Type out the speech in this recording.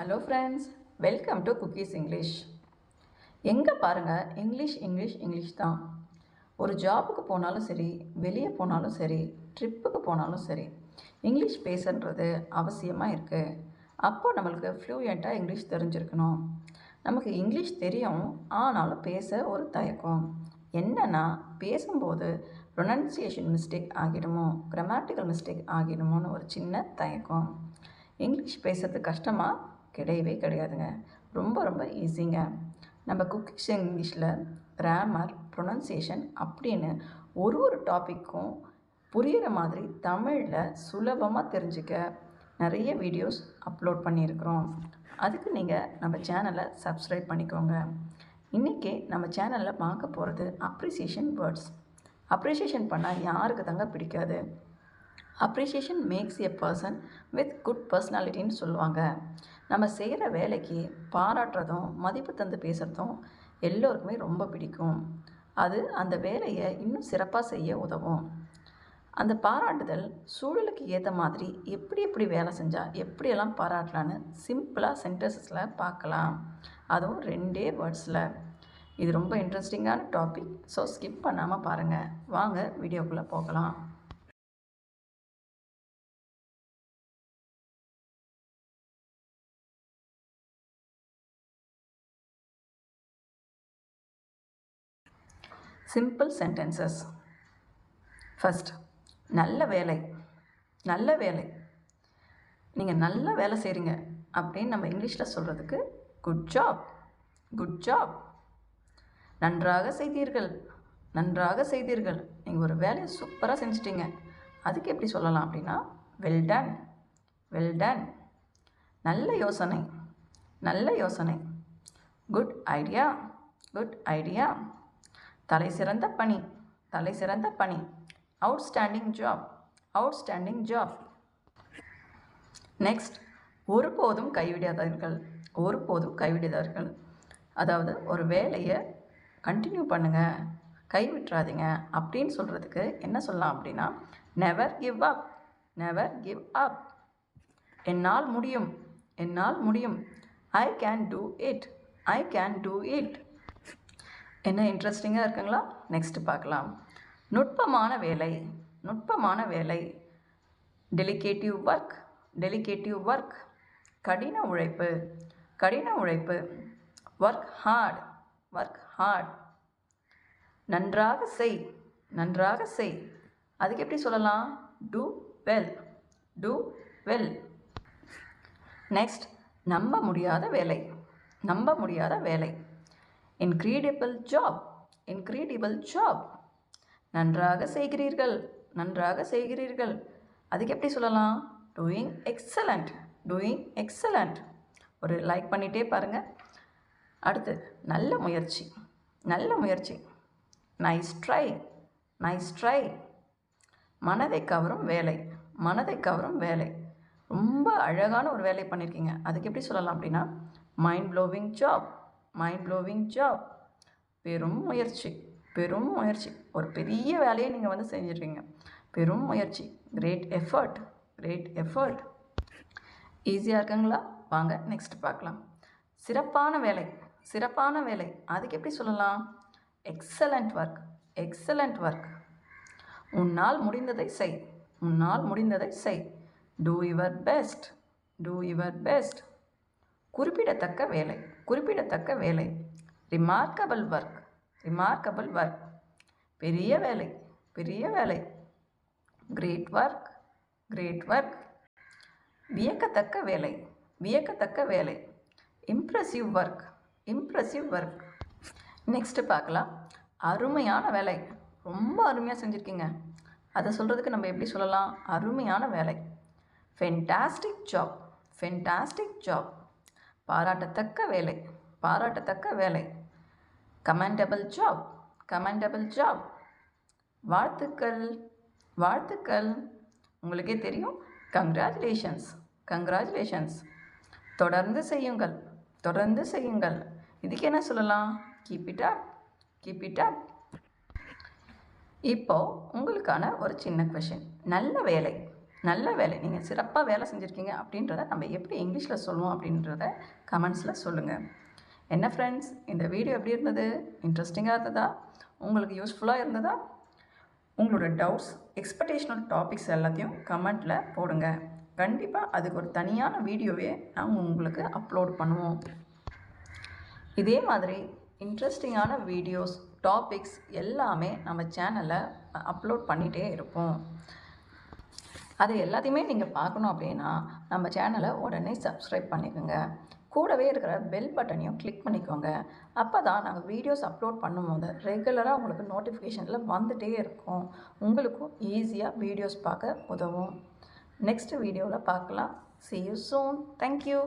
Hello friends welcome to cookies English எங்கே பாருங்கள் English English English தான். ஒரு ஜாபுக்கு போனாலும் சரி வெளியே போனாலும் சரி ட்ரிப்புக்கு போனாலும் சரி இங்கிலீஷ் பேசுன்றது அவசியமாக இருக்குது அப்போ நம்மளுக்கு ஃப்ளூயண்ட்டாக இங்கிலீஷ் தெரிஞ்சிருக்கணும். நமக்கு இங்கிலீஷ் தெரியும் ஆனாலும் பேச ஒரு தயக்கம். என்னென்னா பேசும்போது ப்ரொனன்சியேஷன் மிஸ்டேக் ஆகிடுமோ கிராமட்டிக்கல் மிஸ்டேக் ஆகிடுமோன்னு ஒரு சின்ன தயக்கம். இங்கிலீஷ் பேசுறது கஷ்டமாக கிடையவே கிடையாதுங்க. ரொம்ப ரொம்ப ஈஸிங்க நம்ம குக்கிஷ் இங்கிலீஷில் கிராமர் ப்ரொனன்சியேஷன் அப்படின்னு ஒரு ஒரு டாப்பிக்கும் புரிகிற மாதிரி தமிழில் சுலபமாக தெரிஞ்சுக்க நிறைய வீடியோஸ் அப்லோட் பண்ணியிருக்கிறோம். அதுக்கு நீங்கள் நம்ம சேனலை சப்ஸ்கிரைப் பண்ணிக்கோங்க. இன்றைக்கி நம்ம சேனலில் பார்க்க போகிறது அப்ரிசியேஷன் வேர்ட்ஸ் அப்ரிசியேஷன் பண்ணால் யாருக்கு தாங்க பிடிக்காது? Appreciation makes a person with good பர்சனாலிட்டின்னு சொல்லுவாங்க. நம்ம செய்கிற வேலைக்கு பாராட்டுறதும் மதிப்பு தந்து பேசுகிறதும் எல்லோருக்குமே ரொம்ப பிடிக்கும். அது அந்த வேலையை இன்னும் சிறப்பாக செய்ய உதவும். அந்த பாராட்டுதல் சூழலுக்கு ஏற்ற மாதிரி எப்படி எப்படி வேலை செஞ்சால் எப்படியெல்லாம் பாராட்டலான்னு சிம்பிளாக சென்டென்சஸில் பார்க்கலாம். அதுவும் ரெண்டே வேர்ட்ஸில். இது ரொம்ப இன்ட்ரெஸ்டிங்கான டாபிக் ஸோ ஸ்கிப் பண்ணாமல் பாருங்கள் வாங்க வீடியோக்குள்ளே போகலாம். சிம்பிள் சென்டென்சஸ் ஃபஸ்ட் நல்ல வேலை. நல்ல வேலை. நீங்கள் நல்ல வேலை செய்கிறீங்க அப்படின்னு நம்ம இங்கிலீஷில் சொல்கிறதுக்கு குட் ஜாப் குட் ஜாப் நன்றாக செய்தீர்கள். நன்றாக செய்தீர்கள். நீங்கள் ஒரு வேலையை சூப்பராக செஞ்சிட்டீங்க. அதுக்கு எப்படி சொல்லலாம் அப்படின்னா வெல் டன் வெல் டன் நல்ல யோசனை. நல்ல யோசனை. குட் ஐடியா குட் ஐடியா தலை சிறந்த பணி. தலை சிறந்த பணி. Outstanding job outstanding job next ஒருபோதும் கைவிடாதவர்கள் ஒருபோதும் கைவிடாதவர்கள் அதாவது ஒரு வேலையை கண்டினியூ பண்ணுங்கள் கைவிட்டுறாதீங்க. அப்படின்னு சொல்கிறதுக்கு என்ன சொல்லலாம் அப்படின்னா never give up never give up என்னால் முடியும். என்னால் முடியும். I can do it I can do it என்ன இன்ட்ரெஸ்டிங்காக இருக்குங்களா? நெக்ஸ்ட்டு பார்க்கலாம். நுட்பமான வேலை நுட்பமான வேலை. டெலிகேட்டிவ் ஒர்க் டெலிகேட்டிவ் ஒர்க் கடின உழைப்பு கடின உழைப்பு. ஒர்க் ஹார்ட் ஒர்க் ஹார்ட் நன்றாக செய் நன்றாக செய். அதுக்கு எப்படி சொல்லலாம்? Do well do well next நம்ப முடியாத வேலை நம்ப முடியாத வேலை. இன்க்ரீடிபிள் ஜாப் இன்க்ரீடிபிள் ஜாப் நன்றாக செய்கிறீர்கள் நன்றாக செய்கிறீர்கள். அதுக்கு எப்படி சொல்லலாம்? டூயிங் எக்ஸலண்ட் டூயிங் எக்ஸலண்ட் ஒரு லைக் பண்ணிகிட்டே பாருங்கள் அடுத்து நல்ல முயற்சி நல்ல முயற்சி. நைஸ் ட்ரை நைஸ் ட்ரை மனதை கவரும் வேலை மனதை கவரும் வேலை. ரொம்ப அழகான ஒரு வேலை பண்ணியிருக்கீங்க அதுக்கு எப்படி சொல்லலாம் அப்படின்னா mind blowing job mind blowing job பெரும் முயற்சி பெரும் முயற்சி. ஒரு பெரிய வேலையை நீங்கள் வந்து செஞ்சிருக்கீங்க பெரும் முயற்சி. கிரேட் எஃபர்ட் கிரேட் எஃபர்ட் ஈஸியாக இருக்குங்களா? வாங்க நெக்ஸ்ட் பார்க்கலாம். சிறப்பான வேலை சிறப்பான வேலை. அதுக்கு எப்படி சொல்லலாம்? எக்ஸலண்ட் ஒர்க் எக்ஸலண்ட் ஒர்க் உன்னால் முடிந்ததை செய் உன்னால் முடிந்ததை செய். Do your best do your best குறிப்பிடத்தக்க வேலை. குறிப்பிடத்தக்க வேலை. ரிமார்க்கபிள் ஒர்க் ரிமார்க்கபிள் ஒர்க் பெரிய வேலை பெரிய வேலை. கிரேட் ஒர்க் கிரேட் ஒர்க் வியக்கத்தக்க வேலை வியக்கத்தக்க வேலை. Impressive work impressive work next பார்க்கலாம். அருமையான வேலை. ரொம்ப அருமையாக செஞ்சுருக்கீங்க. அதை சொல்கிறதுக்கு நம்ம எப்படி சொல்லலாம்? அருமையான வேலை. ஃபென்டாஸ்டிக் ஜாப் ஃபென்டாஸ்டிக் ஜாப் பாராட்டத்தக்க வேலை பாராட்டத்தக்க வேலை. கமெண்டபிள் ஜாப் கமெண்டபிள் ஜாப் வாழ்த்துக்கள் வாழ்த்துக்கள். உங்களுக்கே தெரியும். கங்க்ராச்சுலேஷன்ஸ் கங்க்ராச்சுலேஷன்ஸ் தொடர்ந்து செய்யுங்கள் தொடர்ந்து செய்யுங்கள். இதுக்கு என்ன சொல்லலாம்? Keep it up keep it up இப்போது உங்களுக்கான ஒரு சின்ன கொஷின் நல்ல வேலை நல்ல வேலை. நீங்கள் சிறப்பாக வேலை செஞ்சுருக்கீங்க அப்படின்றத நம்ம எப்படி இங்கிலீஷில் சொல்லுவோம் அப்படின்றத கமெண்ட்ஸில் சொல்லுங்கள் என்ன ஃப்ரெண்ட்ஸ் இந்த வீடியோ எப்படி இருந்தது? இன்ட்ரெஸ்டிங்காக இருந்ததா? உங்களுக்கு யூஸ்ஃபுல்லாக இருந்ததா? உங்களோட டவுட்ஸ் எக்ஸ்பெக்டேஷனல் டாபிக்ஸ் எல்லாத்தையும் கமெண்ட்டில் போடுங்க. கண்டிப்பாக அதுக்கு ஒரு தனியான வீடியோவே நாங்கள் உங்களுக்கு அப்லோட் பண்ணுவோம். இதே மாதிரி இன்ட்ரெஸ்டிங்கான வீடியோஸ் டாபிக்ஸ் எல்லாமே நம்ம சேனலில் அப்லோட் பண்ணிகிட்டே இருப்போம். அது எல்லாத்தையுமே நீங்கள் பார்க்கணும் அப்படின்னா நம்ம சேனலை உடனே சப்ஸ்கிரைப் பண்ணிக்கோங்க. கூடவே இருக்கிற பெல் பட்டனையும் கிளிக் பண்ணிக்கோங்க. அப்போ தான் நாங்கள் வீடியோஸ் அப்லோட் பண்ணும்போது ரெகுலராக உங்களுக்கு நோட்டிஃபிகேஷனில் வந்துகிட்டே இருக்கும். உங்களுக்கும் ஈஸியாக வீடியோஸ் பார்க்க உதவும். நெக்ஸ்ட் வீடியோவில் பார்க்கலாம். C you soon thank you